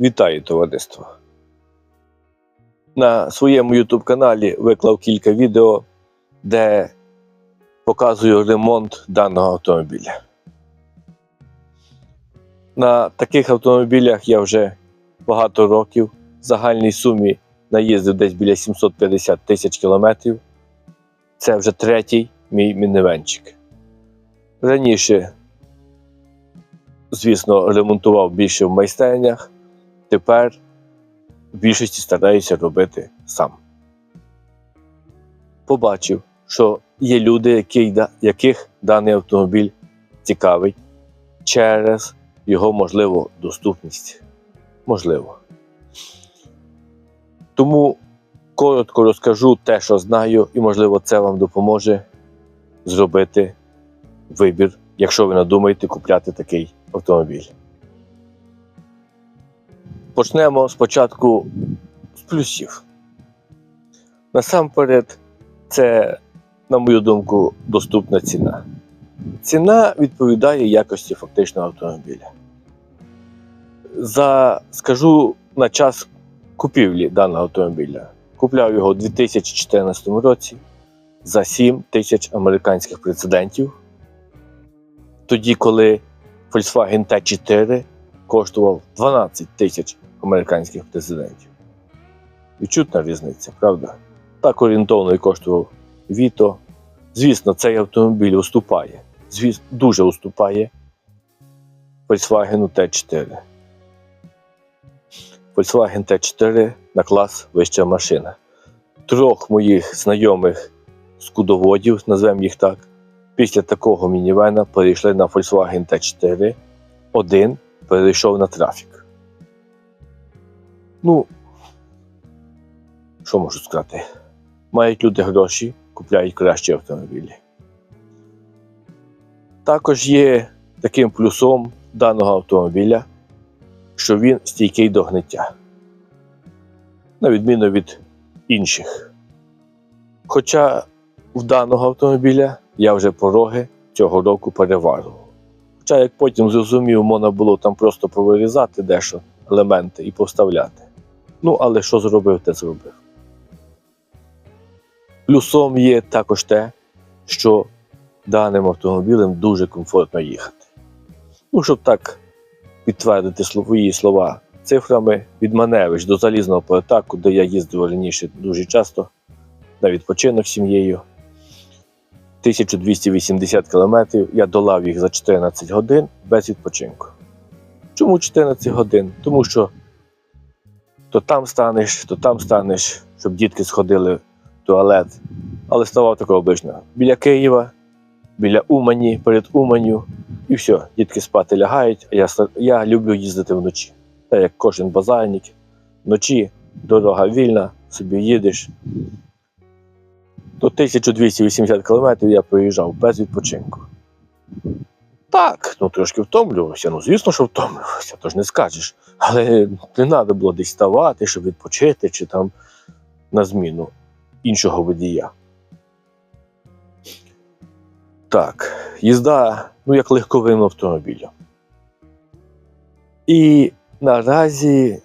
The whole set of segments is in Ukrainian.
Вітаю товариство! На своєму YouTube каналі виклав кілька відео, де показую ремонт даного автомобіля. На таких автомобілях я вже багато років в загальній сумі наїздив десь біля 750 тисяч кілометрів. Це вже третій мій мінівенчик. Раніше, звісно, ремонтував більше в майстернях тепер в більшості стараюся робити сам. Побачив, що є люди, яких даний автомобіль цікавить через його можливу доступність. Можливо. Тому коротко розкажу те, що знаю, і, можливо, це вам допоможе зробити вибір, якщо ви надумаєте купляти такий автомобіль. Почнемо спочатку з плюсів. Насамперед, це, на мою думку, доступна ціна. Ціна відповідає якості фактичного автомобіля. За, скажу на час купівлі даного автомобіля. Купляв його у 2014 році за 7 тисяч американських прецедентів. Тоді, коли Volkswagen T4 коштував 12 тисяч американських президентів. Відчутна різниця, правда? Так орієнтовно і коштував Віто. Звісно, цей автомобіль уступає. Звісно, дуже уступає Volkswagen T4. Volkswagen T4 на клас вища машина. Трьох моїх знайомих скудоводів, назвемо їх так, після такого мінівена перейшли на Volkswagen T4. Один перейшов на трафік. Ну, що можу сказати? Мають люди гроші, купляють кращі автомобілі. Також є таким плюсом даного автомобіля, що він стійкий до гниття, на відміну від інших. Хоча в даного автомобіля я вже пороги цього року переварував. Хоча, як потім зрозумів, можна було там просто повирізати дещо елементи і поставляти. Ну, але що зробив, те зробив. Плюсом є також те, що даним автомобілем дуже комфортно їхати. Ну, щоб так підтвердити свої слова цифрами від Маневич до залізного порта, куди я їздив раніше дуже часто на відпочинок з сім'єю. 1280 кілометрів я долав їх за 14 годин без відпочинку. Чому 14 годин? Тому що то там станеш, то там станеш, щоб дітки сходили в туалет. Але ставав такого обично. Біля Києва, біля Умані, перед Уманю, і все, дітки спати лягають, а я, я люблю їздити вночі. Так як кожен базарник. Вночі дорога вільна, собі їдеш. До 1280 км я проїжджав без відпочинку. Так, ну трошки втомлювався. Ну, звісно, що втомлювався, то ж не скажеш. Але не треба було десь ставати, щоб відпочити, чи там на зміну іншого водія. Так, їзда, ну, як легковим автомобілем. І наразі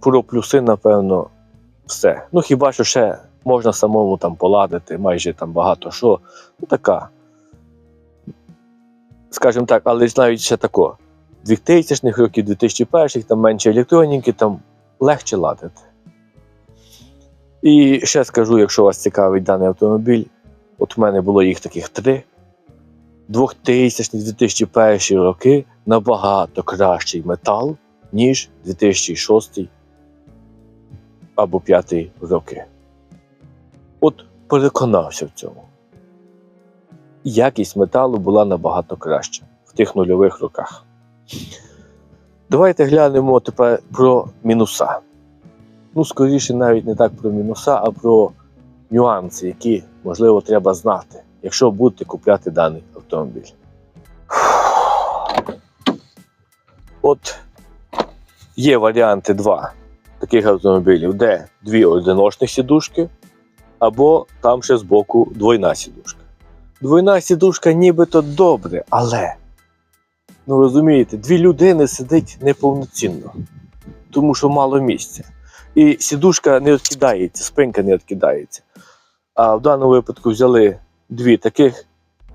про плюси, напевно, все. Ну, хіба що ще можна самому там поладити, майже там багато що. Ну, така. Скажімо так, але навіть ще тако. 2000-х років, 2001-х, там менше електроніки, там легше ладити. І ще скажу, якщо вас цікавить даний автомобіль, от в мене було їх таких три. 2000-2001 роки набагато кращий метал, ніж 2006 або 5 роки. От переконався в цьому. Якість металу була набагато краща в тих нульових роках. Давайте глянемо тепер про мінуса. Ну, скоріше, навіть не так про мінуса, а про нюанси, які, можливо, треба знати, якщо будете купляти даний автомобіль. От є варіанти два таких автомобілів, де дві одиночних сідушки, або там ще збоку двойна сідушка. Двойна сідушка нібито добре, але, ну розумієте, дві людини сидить неповноцінно. тому що мало місця. І сідушка не відкидається, спинка не відкидається. А в даному випадку взяли дві таких.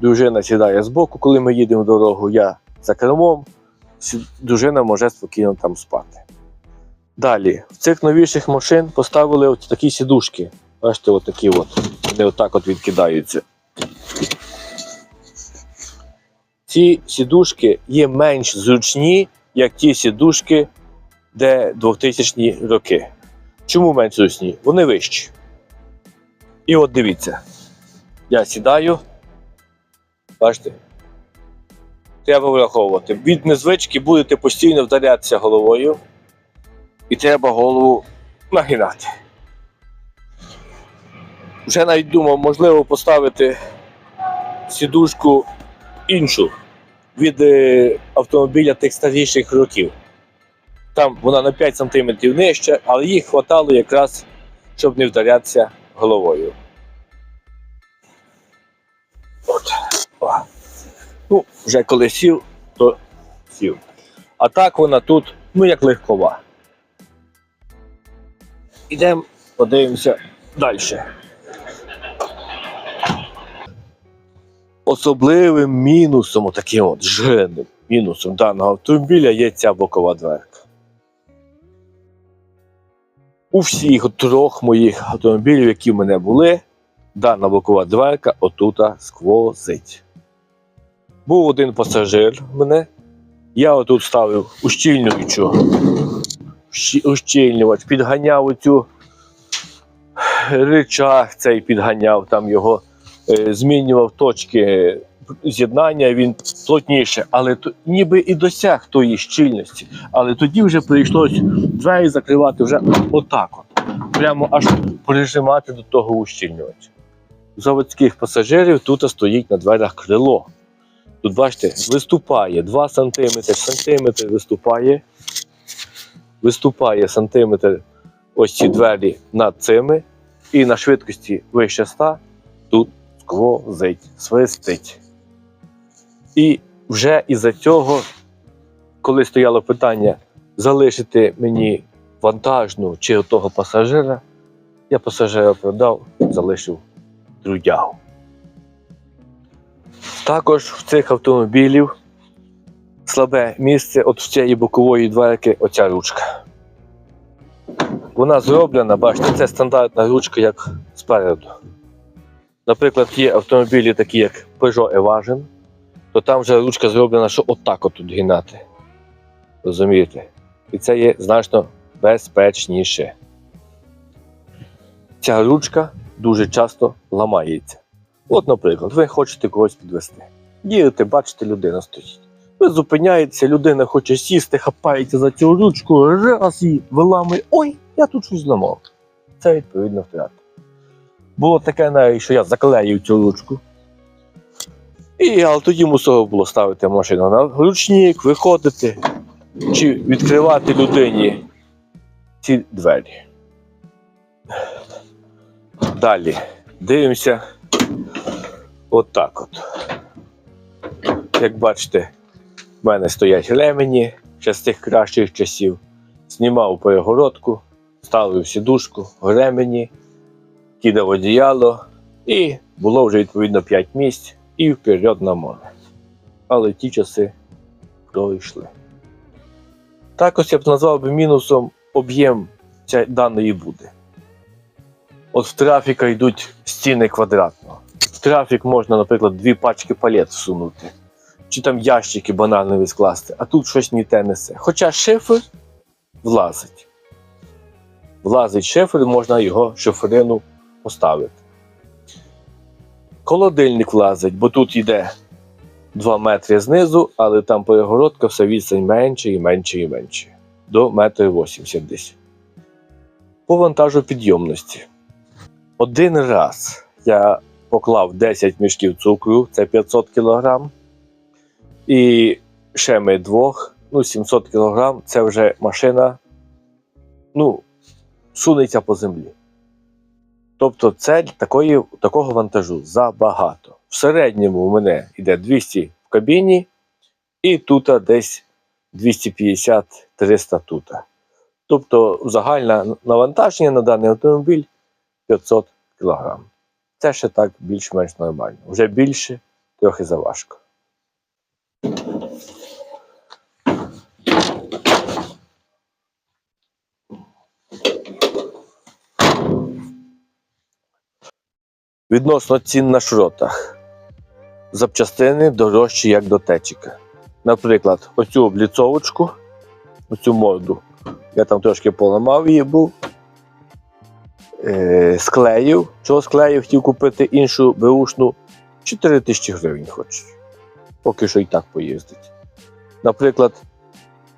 Дружина сідає збоку, коли ми їдемо в дорогу, я за кермом, дружина може спокійно там спати. Далі, в цих новіших машин поставили от такі сідушки. Бачите, от такі от. Вони отак от відкидаються. Ці сідушки є менш зручні, як ті сідушки, де 2000 роки. Чому менш зручні? Вони вищі. І от дивіться. Я сідаю. Бачите? Треба враховувати. Від незвички будете постійно вдарятися головою. І треба голову нагинати. Вже навіть думав, можливо, поставити сідушку іншу від е, автомобіля тих старіших років. Там вона на 5 см нижча, але їх хватало якраз, щоб не вдарятися головою. От. О. Ну, вже коли сів, то сів. А так вона тут, ну як легкова. Ідемо, подивимося далі. Особливим мінусом, таким от жирним мінусом даного автомобіля є ця бокова дверка. У всіх трьох моїх автомобілів, які в мене були, дана бокова дверка отута сквозить. Був один пасажир в мене. Я отут ставив ущільнюючу ущільнювач, підганяв оцю речах цей підганяв, там його е, змінював точки з'єднання, він плотніше, але ніби і досяг тої щільності. Але тоді вже прийшлось двері закривати вже отак от. Прямо аж прижимати до того ущільнювача. Заводських пасажирів тут стоїть на дверях крило. Тут, бачите, виступає 2 см, сантиметр виступає. Виступає сантиметр ось ці двері над цими, і на швидкості вище 100 тут сквозить, свистить. І вже із-за цього, коли стояло питання залишити мені вантажну чи того пасажира, я пасажира продав, залишив трудягу. Також в цих автомобілів слабе місце от в цієї бокової дверки оця ручка. Вона зроблена, бачите, це стандартна ручка, як спереду. Наприклад, є автомобілі, такі як Peugeot Evasion, то там вже ручка зроблена, що отак от тут гинати. Розумієте? І це є значно безпечніше. Ця ручка дуже часто ламається. От, наприклад, ви хочете когось підвести. Їдете, бачите, людина стоїть. Ви зупиняєтеся, людина хоче сісти, хапається за цю ручку, раз і виламує. Ой, я тут щось зламав. Це відповідно втрата. Було таке навіть, що я заклеїв цю ручку. І але тоді мусово було ставити машину на ручник, виходити чи відкривати людині ці двері. Далі дивимося отак от. Як бачите, в мене стоять ремені ще з тих кращих часів. Знімав перегородку, ставив сідушку, ремені, кидав одіяло, і було вже відповідно 5 місць і вперед на море. Але ті часи пройшли. Також я б назвав би мінусом об'єм даної буди. От в трафіка йдуть стіни квадратно. В трафік можна, наприклад, дві пачки палет всунути, чи там ящики банально скласти, а тут щось ні те несе. Хоча шифер влазить. Влазить шифер, можна його шиферину поставити. Холодильник влазить, бо тут йде 2 метри знизу, але там перегородка все відстань менше і менше і менше. До 1,80 м десь. По вантажу підйомності. Один раз я поклав 10 мішків цукру, це 500 кг. І ще ми двох, ну 700 кг, це вже машина, ну, сунеться по землі. Тобто цель такої, такого вантажу забагато. В середньому у мене йде 200 в кабіні, і тут десь 250-300 тут. Тобто загальне навантаження на даний автомобіль 500 кг. Це ще так більш-менш нормально. Вже більше, трохи заважко. Відносно цін на шротах. Запчастини дорожчі, як до течіка. Наприклад, оцю обліцовочку, оцю морду, я там трошки поламав її був. Е, склеїв. Чого склеїв, хотів купити іншу беушну 4 тисячі гривень хочу. Поки що і так поїздить. Наприклад,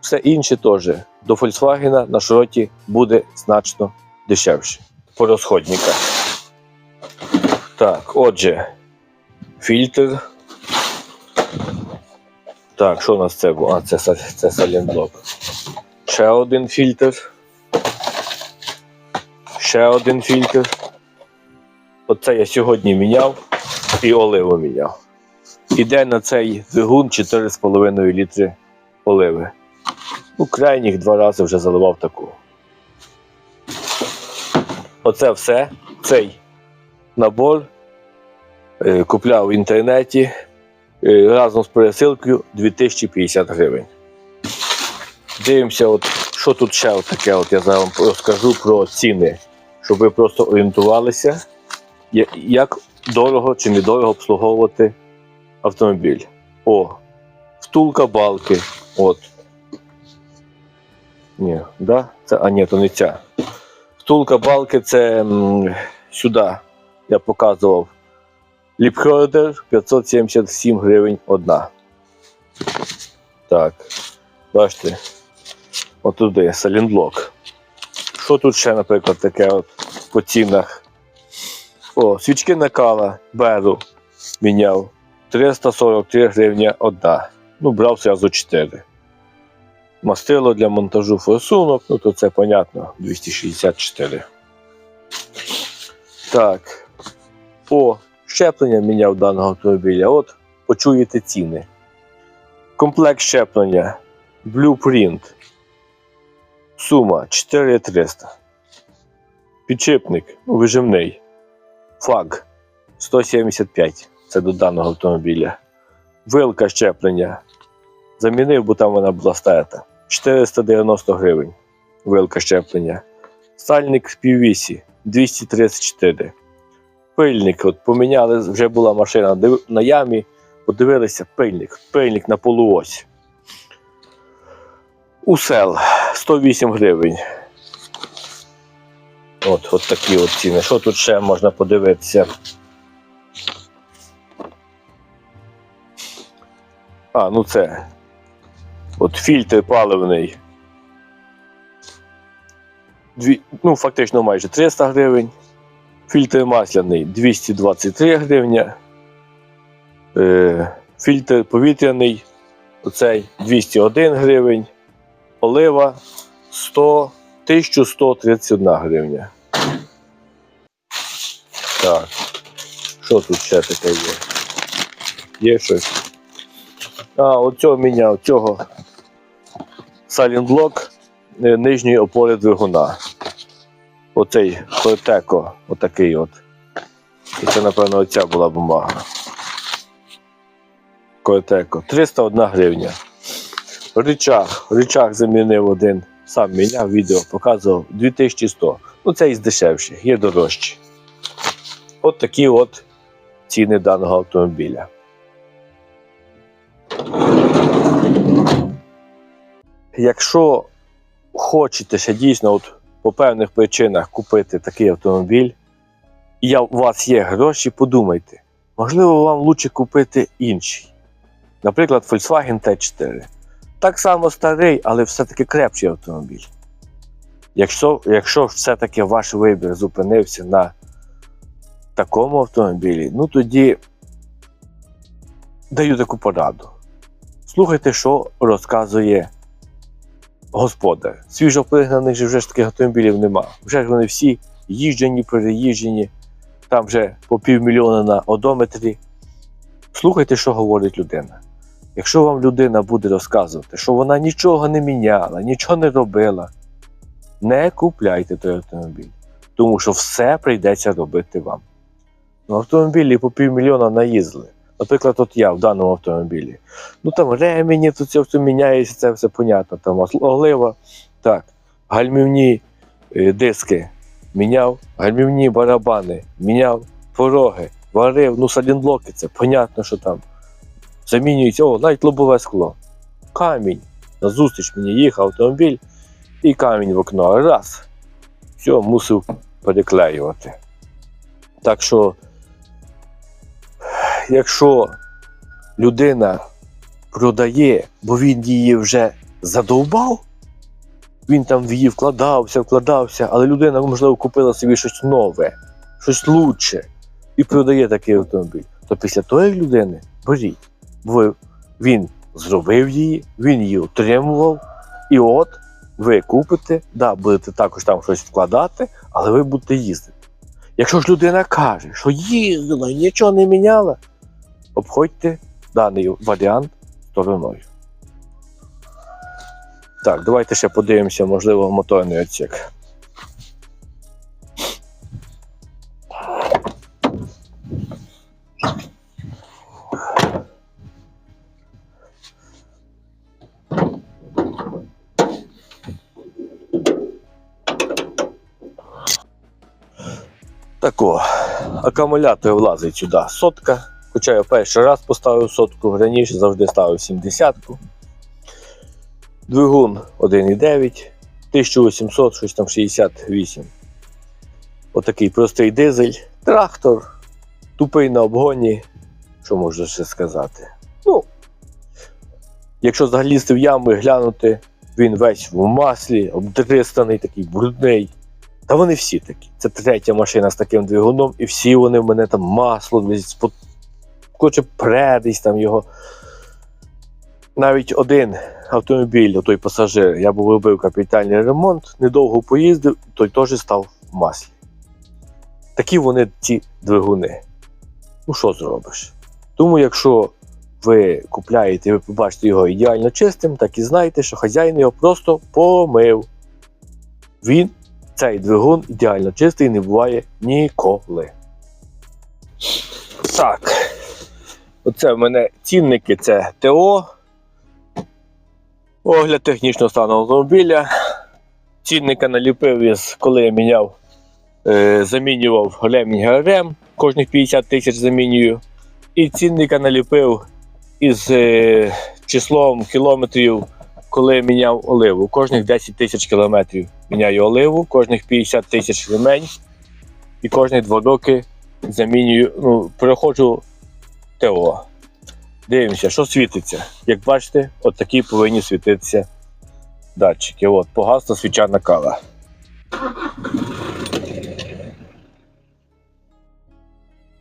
все інше теж до Volkswagen на шроті буде значно дешевше по розходниках. Так, отже, фільтр. Так, що у нас це було? А, це, це салінблок. Ще один фільтр. Ще один фільтр. Оце я сьогодні міняв і оливу міняв. Іде на цей двигун 4,5 літри оливи. Ну, крайніх два рази вже заливав таку. Оце все. Цей набор купляв в інтернеті е, разом з пересилкою 2050 гривень. Дивимося, от, що тут ще от таке. От я зараз вам розкажу про ціни, щоб ви просто орієнтувалися, як дорого чи недорого обслуговувати автомобіль. О, втулка балки. От. Ні, да? Це, а ні, то не ця. Втулка балки це м, сюди я показував. Ліпхордер 577 гривень одна. Так. Бачите, отуди салінблок. Що тут ще, наприклад, таке от по цінах? О, свічки накала беру міняв. 343 гривня одна. Ну, брав зразу 4. Мастило для монтажу форсунок, ну то це понятно, 264. Так. По щеплення міняв даного автомобіля. От почуєте ціни. Комплект щеплення Blueprint. Сума 4300. Підшипник ну, вижимний. Фаг 175. Це до даного автомобіля. Вилка щеплення. Замінив, бо там вона була старта. 490 гривень. Вилка щеплення. Сальник піввісі 234. Пильник. От поміняли, вже була машина на ямі. Подивилися пильник. Пильник на полуось. Усел 108 гривень. От, от такі от ціни. Що тут ще можна подивитися? А, ну це. От фільтр паливний. Дві, ну, фактично майже 300 гривень. Фільтр масляний 223 гривня. Е, фільтр повітряний. Оцей 201 гривень. Олива 100, 1131 гривня. Так. Що тут ще таке є? Є щось? А, оцього міняв, цього салінблок е, нижньої опори двигуна. Оцей Кортеко, отакий от. І це, напевно, оця була бумага. Кортеко. 301 гривня. Ричаг. Ричаг замінив один. Сам міняв відео, показував 2100. Ну, це із дешевших, є дорожчі. От такі от ціни даного автомобіля. Якщо хочете ще дійсно от по певних причинах купити такий автомобіль, і у вас є гроші, подумайте, можливо, вам краще купити інший. Наприклад, Volkswagen T4. Так само старий, але все-таки крепший автомобіль. Якщо, якщо все-таки ваш вибір зупинився на такому автомобілі, ну тоді даю таку пораду. Слухайте, що розказує господар. Свіжо пригнаних же вже ж таких автомобілів нема. Вже ж вони всі їжджені, переїжджені, там вже по півмільйона на одометрі. Слухайте, що говорить людина. Якщо вам людина буде розказувати, що вона нічого не міняла, нічого не робила, не купляйте той автомобіль, тому що все прийдеться робити вам. Ну, автомобілі по півмільйона наїздили. Наприклад, от я в даному автомобілі. Ну там ремені, тут це все міняється, це все понятно. Там олива, так, гальмівні е, диски міняв, гальмівні барабани, міняв, пороги, варив, ну салінблоки, це понятно, що там. Замінюється, о, навіть лобове скло. Камінь. Назустріч мені їхав автомобіль і камінь в окно. Раз. Все, мусив переклеювати. Так що, якщо людина продає, бо він її вже задовбав, він там в її вкладався, вкладався, але людина, можливо, купила собі щось нове, щось лучше і продає такий автомобіль, то після тої людини беріть. Бо він зробив її, він її отримував, і от ви купите, да, будете також там щось вкладати, але ви будете їздити. Якщо ж людина каже, що їздила і нічого не міняла, обходьте даний варіант стороною. Так, давайте ще подивимося, можливо, моторний відсік. Тако, акумулятор влазить сюди сотка. Хоча я перший раз поставив сотку, раніше завжди ставив 70-ку. Двигун 1,9, 1800, щось там 68. Отакий простий дизель, трактор, тупий на обгоні. Що можна ще сказати? Ну, якщо залізти в яму і глянути, він весь в маслі, обдристаний, такий брудний. Та вони всі такі. Це третя машина з таким двигуном, і всі вони в мене там масло, десь спот... хоче предись там його. Навіть один автомобіль, той пасажир, я був робив капітальний ремонт, недовго поїздив, той теж став в маслі. Такі вони ці двигуни. Ну, що зробиш? Тому, якщо ви купляєте ви побачите його ідеально чистим, так і знайте, що хазяїн його просто помив. Він, цей двигун, ідеально чистий не буває ніколи. Так. Оце в мене цінники це ТО. Огляд технічного стану автомобіля. Цінника наліпив із, коли я міняв, е, замінював ремінь ГРМ, кожних 50 тисяч замінюю. І цінника наліпив із е, числом кілометрів, коли міняв оливу. Кожних 10 тисяч кілометрів міняю оливу, кожних 50 тисяч ремень і кожні 2 роки замінюю, ну, переходжу ТО. Дивимося, що світиться. Як бачите, от повинні світитися датчики. От, погасла свічана кава.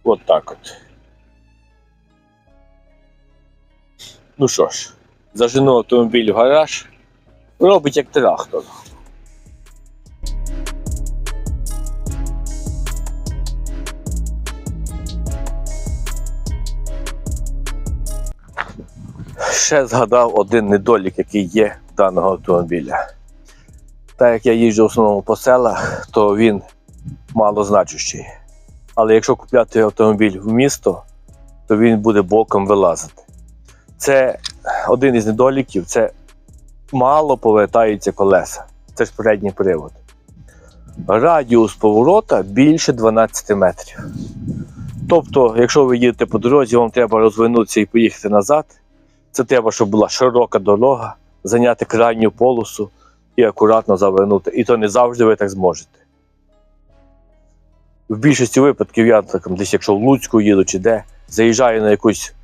От так от. Ну що ж, зажену автомобіль в гараж. Робить як трактор. Ще згадав один недолік, який є даного автомобіля. Так як я їжджу в основному по селах, то він малозначущий. Але якщо купляти автомобіль в місто, то він буде боком вилазити. Це один із недоліків, це мало повертаються колеса. Це ж передній привод. Радіус поворота більше 12 метрів. Тобто, якщо ви їдете по дорозі, вам треба розвернутися і поїхати назад. Це треба, щоб була широка дорога, зайняти крайню полосу і акуратно завернути. І то не завжди ви так зможете. В більшості випадків я так, десь, якщо в Луцьку їду чи де, заїжджаю на якусь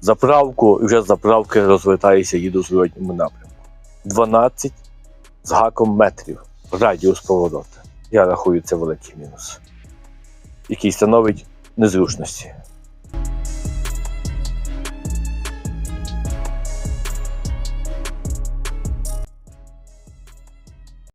заправку і вже з заправки розвертаюся, їду в зворотньому напрямку. 12 з гаком метрів радіус поворота. Я рахую, це великий мінус, який становить незручності.